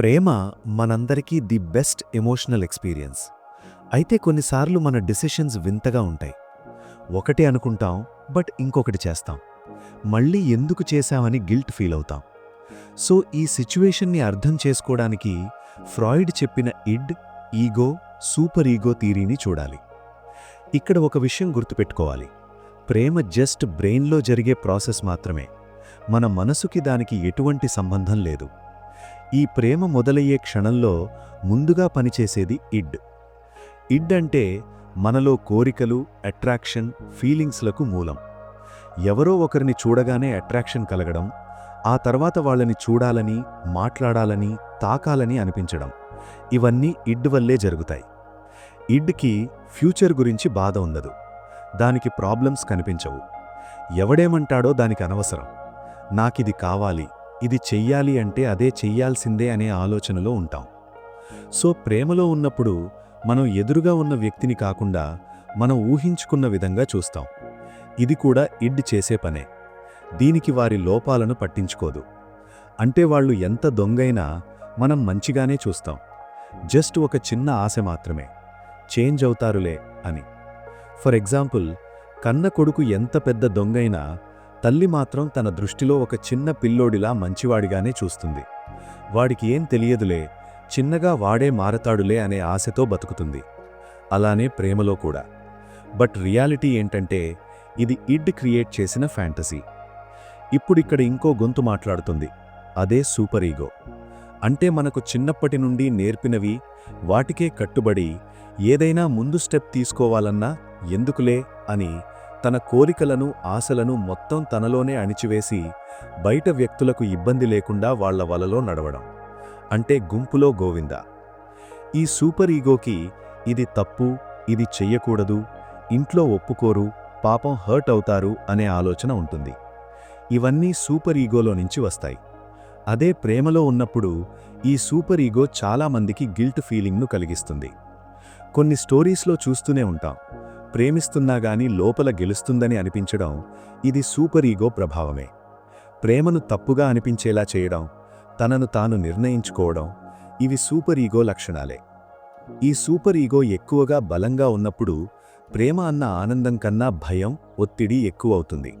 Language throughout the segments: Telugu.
ప్రేమ మనందరికీ ది బెస్ట్ ఎమోషనల్ ఎక్స్పీరియన్స్. అయితే కొన్నిసార్లు మన డిసిషన్స్ వింతగా ఉంటాయి. ఒకటి అనుకుంటాం బట్ ఇంకొకటి చేస్తాం. మళ్ళీ ఎందుకు చేశామని గిల్ట్ ఫీల్ అవుతాం. సో ఈ సిచ్యువేషన్ని అర్థం చేసుకోవడానికి ఫ్రాయిడ్ చెప్పిన ఇడ్ ఈగో సూపర్ ఈగో థీరీని చూడాలి. ఇక్కడ ఒక విషయం గుర్తుపెట్టుకోవాలి. ప్రేమ జస్ట్ బ్రెయిన్లో జరిగే ప్రాసెస్ మాత్రమే. మన మనసుకి దానికి ఎటువంటి సంబంధం లేదు. ఈ ప్రేమ మొదలయ్యే క్షణంలో ముందుగా పనిచేసేది ఇడ్. ఇడ్ అంటే మనలో కోరికలు అట్రాక్షన్ ఫీలింగ్స్లకు మూలం. ఎవరో ఒకరిని చూడగానే అట్రాక్షన్ కలగడం ఆ తర్వాత వాళ్ళని చూడాలని మాట్లాడాలని తాకాలని అనిపించడం. ఇవన్నీ ఇడ్ వల్లే జరుగుతాయి. ఇడ్కి ఫ్యూచర్ గురించి బాధ ఉండదు. దానికి ప్రాబ్లమ్స్ కనిపించవు. ఎవడేమంటాడో దానికి అనవసరం. నాకిది కావాలి ఇది చెయ్యాలి అంటే అదే చెయ్యాల్సిందే అనే ఆలోచనలో ఉంటాం. సో ప్రేమలో ఉన్నప్పుడు మనం ఎదురుగా ఉన్న వ్యక్తిని కాకుండా మనం ఊహించుకున్న విధంగా చూస్తాం. ఇది కూడా ఇడ్ చేసే పనే. దీనికి వారి లోపాలను పట్టించుకోదు. అంటే వాళ్ళు ఎంత దొంగైనా మనం మంచిగానే చూస్తాం. జస్ట్ ఒక చిన్న ఆశ మాత్రమే. చేంజ్ అవుతారులే అని. ఫర్ ఎగ్జాంపుల్ కన్న కొడుకు ఎంత పెద్ద దొంగైనా తల్లి మాత్రం తన దృష్టిలో ఒక చిన్న పిల్లోడిలా మంచివాడిగానే చూస్తుంది. వాడికి ఏం తెలియదులే చిన్నగా వాడే మారతాడులే అనే ఆశతో బతుకుతుంది. అలానే ప్రేమలో కూడా. బట్ రియాలిటీ ఏంటంటే ఇది ఇడ్ క్రియేట్ చేసిన ఫ్యాంటసీ. ఇప్పుడిక్కడ ఇంకో గొంతు మాట్లాడుతుంది. అదే సూపర్ ఈగో. అంటే మనకు చిన్నప్పటి నుండి నేర్పినవి వాటికే కట్టుబడి ఏదైనా ముందు స్టెప్ తీసుకోవాలన్నా ఎందుకులే అని తన కోరికలను ఆశలను మొత్తం తనలోనే అణిచివేసి బయట వ్యక్తులకు ఇబ్బంది లేకుండా వాళ్ళ వలలో నడవడం. అంటే గుంపులో గోవింద. ఈ సూపర్ ఈగోకి ఇది తప్పు ఇది చెయ్యకూడదు ఇంట్లో ఒప్పుకోరు పాపం హర్ట్ అవుతారు అనే ఆలోచన ఉంటుంది. ఇవన్నీ సూపర్ ఈగోలో నుంచి వస్తాయి. అదే ప్రేమలో ఉన్నప్పుడు ఈ సూపర్ ఈగో చాలామందికి గిల్ట్ ఫీలింగ్ను కలిగిస్తుంది. కొన్ని స్టోరీస్లో చూస్తూనే ఉంటాం. ప్రేమిస్తున్నా గాని లోపల గెలుస్తుందని అనిపించడం ఇది సూపర్ ఈగో ప్రభావమే. ప్రేమను తప్పుగా అనిపించేలా చేయడం తనను తాను నిర్ణయించుకోవడం ఇవి సూపర్ ఈగో లక్షణాలే. ఈ సూపర్ ఈగో ఎక్కువగా బలంగా ఉన్నప్పుడు ప్రేమ అన్న ఆనందం కన్నా భయం ఒత్తిడి ఎక్కువవుతుంది.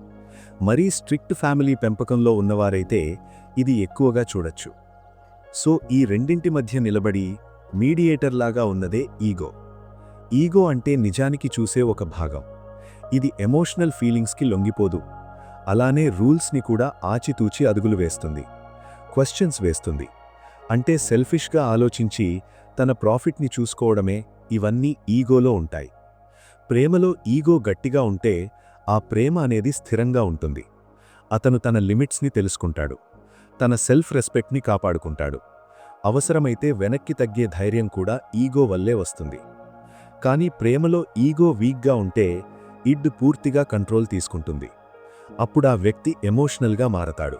మరీ స్ట్రిక్ట్ ఫ్యామిలీ పెంపకంలో ఉన్నవారైతే ఇది ఎక్కువగా చూడొచ్చు. సో ఈ రెండింటి మధ్య నిలబడి మీడియేటర్లాగా ఉన్నదే ఈగో. ఈగో అంటే నిజానికి చూసే ఒక భాగం. ఇది ఎమోషనల్ ఫీలింగ్స్కి లొంగిపోదు. అలానే రూల్స్ని కూడా ఆచితూచి అదుగులు వేస్తుంది. క్వశ్చన్స్ వేస్తుంది. అంటే సెల్ఫిష్గా ఆలోచించి తన ప్రాఫిట్ని చూసుకోవడమే ఇవన్నీ ఈగోలో ఉంటాయి. ప్రేమలో ఈగో గట్టిగా ఉంటే ఆ ప్రేమ అనేది స్థిరంగా ఉంటుంది. అతను తన లిమిట్స్ని తెలుసుకుంటాడు. తన సెల్ఫ్ రెస్పెక్ట్ని కాపాడుకుంటాడు. అవసరమైతే వెనక్కి తగ్గే ధైర్యం కూడా ఈగో వల్లే వస్తుంది. కానీ ప్రేమలో ఈగో వీక్గా ఉంటే ఇడ్ పూర్తిగా కంట్రోల్ తీసుకుంటుంది. అప్పుడా వ్యక్తి ఎమోషనల్గా మారతాడు.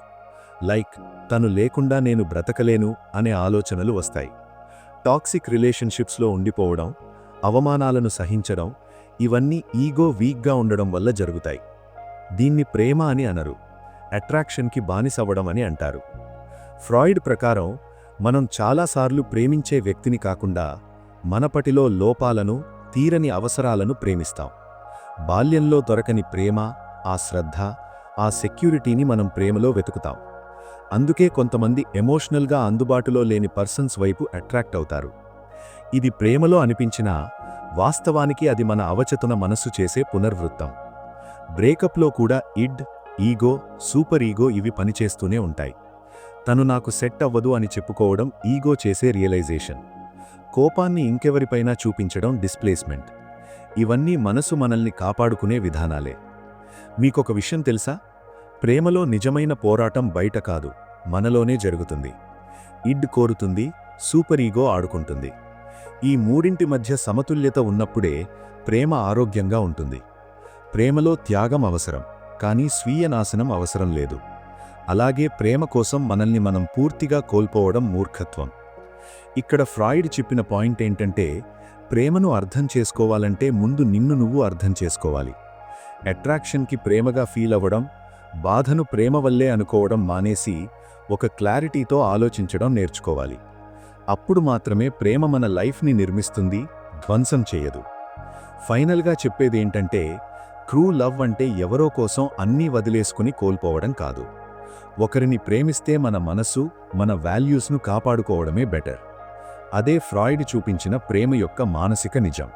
లైక్ తను లేకుండా నేను బ్రతకలేను అనే ఆలోచనలు వస్తాయి. టాక్సిక్ రిలేషన్షిప్స్లో ఉండిపోవడం అవమానాలను సహించడం ఇవన్నీ ఈగో వీక్గా ఉండడం వల్ల జరుగుతాయి. దీన్ని ప్రేమ అని అనరు. అట్రాక్షన్కి బానిసవ్వడం అని అంటారు. ఫ్రాయిడ్ ప్రకారం మనం చాలాసార్లు ప్రేమించే వ్యక్తిని కాకుండా మనపటిలో లోపాలను తీరని అవసరాలను ప్రేమిస్తాం. బాల్యంలో దొరకని ప్రేమ ఆ శ్రద్ధ ఆ సెక్యూరిటీని మనం ప్రేమలో వెతుకుతాం. అందుకే కొంతమంది ఎమోషనల్గా అందుబాటులో లేని పర్సన్స్ వైపు అట్రాక్ట్ అవుతారు. ఇది ప్రేమలో అనిపించినా వాస్తవానికి అది మన అవచతున మనస్సు చేసే పునర్వృత్తం. బ్రేకప్లో కూడా ఇడ్ ఈగో సూపర్ ఈగో ఇవి పనిచేస్తూనే ఉంటాయి. తను నాకు సెట్ అవ్వదు అని చెప్పుకోవడం ఈగో చేసే రియలైజేషన్. కోపాన్ని ఇంకెవరిపైనా చూపించడం డిస్ప్లేస్మెంట్ ఇవన్నీ మనసు మనల్ని కాపాడుకునే విధానాలే. మీకొక విషయం తెలుసా? ప్రేమలో నిజమైన పోరాటం బయట కాదు మనలోనే జరుగుతుంది. ఇడ్ కోరుతుంది సూపర్ ఈగో ఆడుకుంటుంది. ఈ మూడింటి మధ్య సమతుల్యత ఉన్నప్పుడే ప్రేమ ఆరోగ్యంగా ఉంటుంది. ప్రేమలో త్యాగం అవసరం కానీ స్వీయ నాశనం అవసరం లేదు. అలాగే ప్రేమ కోసం మనల్ని మనం పూర్తిగా కోల్పోవడం మూర్ఖత్వం. ఇక్కడ ఫ్రాయిడ్ చెప్పిన పాయింట్ ఏంటంటే ప్రేమను అర్థం చేసుకోవాలంటే ముందు నిన్ను నువ్వు అర్థం చేసుకోవాలి. అట్రాక్షన్కి ప్రేమగా ఫీల్ అవ్వడం బాధను ప్రేమ వల్లే అనుకోవడం మానేసి ఒక క్లారిటీతో ఆలోచించడం నేర్చుకోవాలి. అప్పుడు మాత్రమే ప్రేమ మన లైఫ్ని నిర్మిస్తుంది ధ్వంసం చేయదు. ఫైనల్గా చెప్పేదేంటంటే క్రూ లవ్ అంటే ఎవరో కోసం అన్నీ వదిలేసుకుని కోల్పోవడం కాదు. ఒకరిని ప్రేమిస్తే మన మనసు మన వాల్యూస్ను కాపాడుకోవడమే బెటర్. అదే ఫ్రాయిడ్ చూపించిన ప్రేమ యొక్క మానసిక నిజం.